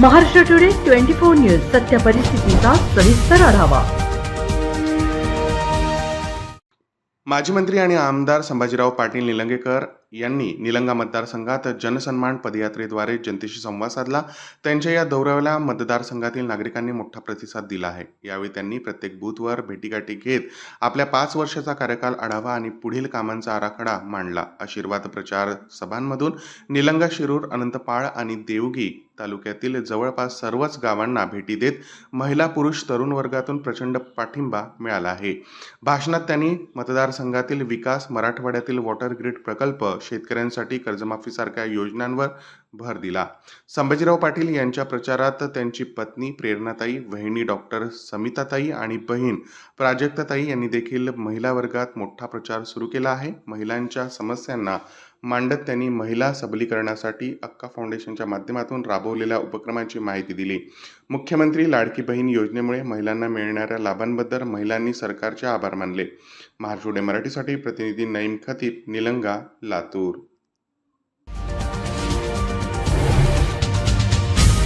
Maharashtra today twenty four news सत्य परिस्थितीचा सविस्तर आढावा. माजी मंत्री आणि आमदार संभाजीराव पाटील निलंगेकर यांनी निलंगा मतदारसंघात जनसन्मान पदयात्रेद्वारे जनतेशी संवाद साधला. त्यांच्या या दौऱ्याला मतदारसंघातील नागरिकांनी मोठा प्रतिसाद दिला आहे. यावेळी त्यांनी प्रत्येक बूथवर भेटीगाठी घेत आपल्या पाच वर्षाचा कार्यकाल आढावा आणि पुढील कामांचा आराखडा मांडला. आशीर्वाद प्रचार सभांमधून निलंगा शिरूर अनंतपाळ आणि देवगी तालुक्यातील जवळपास सर्वच गावांना भेटी देत महिला पुरुष तरुण वर्गातून प्रचंड पाठिंबा मिळाला आहे. भाषणात त्यांनी मतदारसंघातील विकास मराठवाड्यातील वॉटर ग्रीड प्रकल्प शेतकऱ्यांसाठी कर्जमाफीसारख्या योजनांवर भर दिला. संभाजीराव पाटील यांच्या प्रचारात त्यांची पत्नी प्रेरणाताई वहिनी डॉक्टर समिताताई आणि बहीण प्राजक्ताताई यांनी देखील महिला वर्गात मोठा प्रचार सुरू केला आहे. महिलांच्या समस्यांना मांडत त्यांनी महिला सबलीकरणासाठी अक्का फाउंडेशनच्या माध्यमातून राबवलेल्या उपक्रमांची माहिती दिली. मुख्यमंत्री लाडकी बहीण योजनेमुळे महिलांना मिळणाऱ्या लाभांबद्दल महिलांनी सरकारचे आभार मानले. महाराष्ट्र मराठीसाठी प्रतिनिधी नईम खतीब निलंगा लातूर.